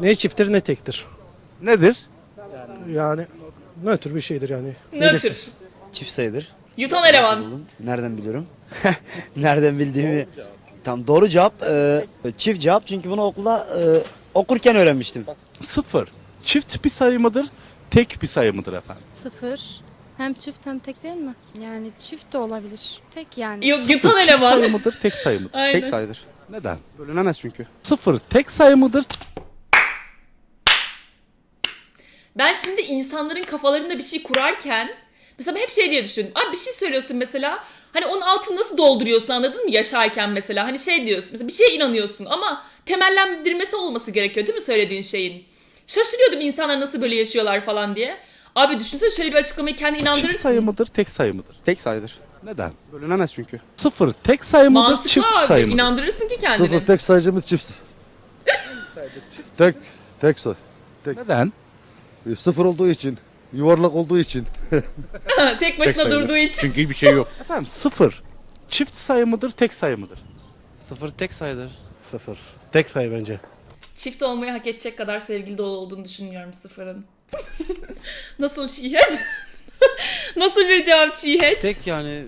Ne çifttir ne tektir. Nedir? Yani nötr bir şeydir yani. Nötr. Belirsiz. Çift sayıdır. Yutan eleman. Buldum. Nereden biliyorum? Nereden bildiğimi. Tam doğru cevap e, çift cevap çünkü bunu okulda e, okurken öğrenmiştim. Sıfır. Çift bir sayı mıdır? Tek bir sayı mıdır efendim? Sıfır. Hem çift hem tek değil mi? Yani çift de olabilir. Tek yani. Yok yutan çift eleman. sayı mıdır? Tek sayı mıdır? Aynen. sayıdır. Neden? Bölünemez çünkü. Sıfır tek sayı mıdır? Ben şimdi insanların kafalarında bir şey kurarken mesela hep şey diye düşündüm. Abi bir şey söylüyorsun mesela hani onun altını nasıl dolduruyorsun anladın mı yaşarken mesela hani şey diyorsun mesela bir şeye inanıyorsun ama temellendirmesi olması gerekiyor değil mi söylediğin şeyin? Şaşırıyordum insanlar nasıl böyle yaşıyorlar falan diye. Abi düşünsene şöyle bir açıklamayı kendi Çift sayı inandırırsın. mıdır? Tek sayı mıdır? Tek sayıdır. Neden? Bölünemez çünkü. Sıfır tek sayı mıdır? Mantıklı çift abi sayı mıdır? inandırırsın ki kendini. Sıfır tek sayıcı mı çift? tek, tek sayı. Neden? E, sıfır olduğu için, yuvarlak olduğu için. Tek başına sayılı. durduğu için. Çünkü bir şey yok. Efendim sıfır. Çift sayı mıdır, tek sayı mıdır? Sıfır tek sayıdır. Sıfır. Tek sayı bence. Çift olmayı hak edecek kadar sevgili dolu olduğunu düşünmüyorum sıfırın. Nasıl çiğhet? Nasıl bir cevap çiğhet? Tek yani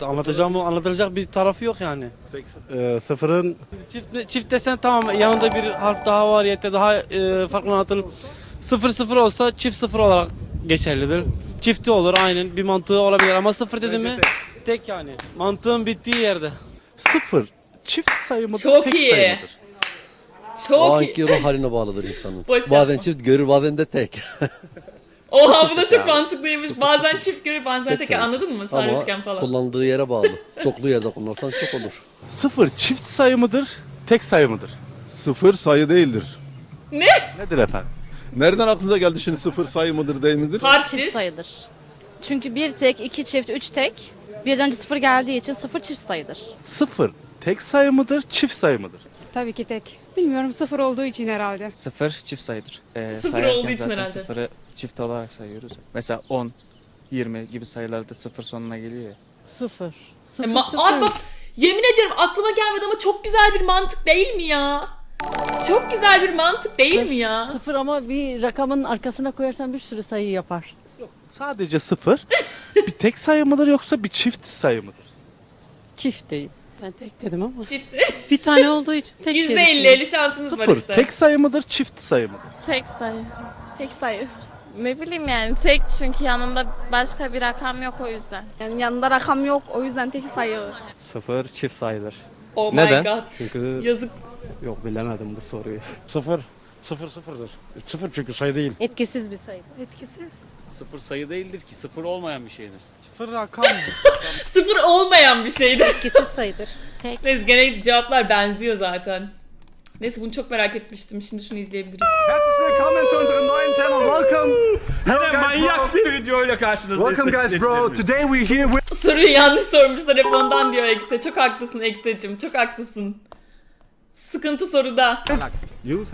anlatacağım anlatılacak bir tarafı yok yani. Tek, e, sıfırın çift çift desen tamam yanında bir harf daha var ya da daha e, farklı anlatılıp 0-0 olsa çift 0 olarak geçerlidir. Çifti olur aynen bir mantığı olabilir ama 0 dedim mi tek yani. Mantığın bittiği yerde. 0 çift sayı mıdır Çok tek iyi. sayı mıdır? O iyi. anki ruh haline bağlıdır insanın. Boş bazen yapma. çift görür bazen de tek. Oha bu da çok mantıklıymış. Bazen çift görüp bazen tek yani. anladın mı? Sarhoşken Ama kullandığı yere bağlı. Çoklu yerde kullanırsan çok olur. 0 çift sayı mıdır? Tek sayı mıdır? Sıfır sayı değildir. Ne? Nedir efendim? Nereden aklınıza geldi şimdi sıfır sayı mıdır değil midir? Harftir. Çift sayıdır. Çünkü bir tek, iki çift, üç tek. Birden önce sıfır geldiği için sıfır çift sayıdır. Sıfır tek sayı mıdır? Çift sayı mıdır? Tabii ki tek. Bilmiyorum sıfır olduğu için herhalde. Sıfır çift sayıdır. Ee, Sıfır sayarken olduğu için zaten herhalde. sıfırı çift olarak sayıyoruz. Mesela 10, 20 gibi sayılarda sıfır sonuna geliyor ya. Sıfır. E, Sıfır ma- sıfır. Abi bak yemin ediyorum aklıma gelmedi ama çok güzel bir mantık değil mi ya? Çok güzel bir mantık değil mi ya? Sıfır ama bir rakamın arkasına koyarsan bir sürü sayı yapar. Sadece sıfır. bir tek sayı mıdır yoksa bir çift sayı mıdır? Çift değil. Ben tek dedim ama. Çift. Bir tane olduğu için tek %50-50 şansınız var Sıfır işte. tek sayı mıdır? Çift sayı mıdır? Tek sayı. Tek sayı. Ne bileyim yani tek çünkü yanında başka bir rakam yok o yüzden. Yani yanında rakam yok o yüzden tek sayı. Sıfır çift sayıdır. Oh Neden? my god. Çünkü Yazık. yok bilemedim bu soruyu. Sıfır. Sıfır sıfırdır. Sıfır çünkü sayı değil. Etkisiz bir sayı. Etkisiz. Sıfır sayı değildir ki sıfır olmayan bir şeydir. Sıfır rakam Sıfır olmayan bir şeydi. Etkisiz sayıdır. Neyse gene cevaplar benziyor zaten. Neyse bunu çok merak etmiştim. Şimdi şunu izleyebiliriz. Manyak bir videoyla karşınızdayız. Welcome guys bro. Today Soruyu yanlış sormuşlar hep ondan diyor Ekse. Çok haklısın Ekse'cim çok haklısın. Sıkıntı soruda.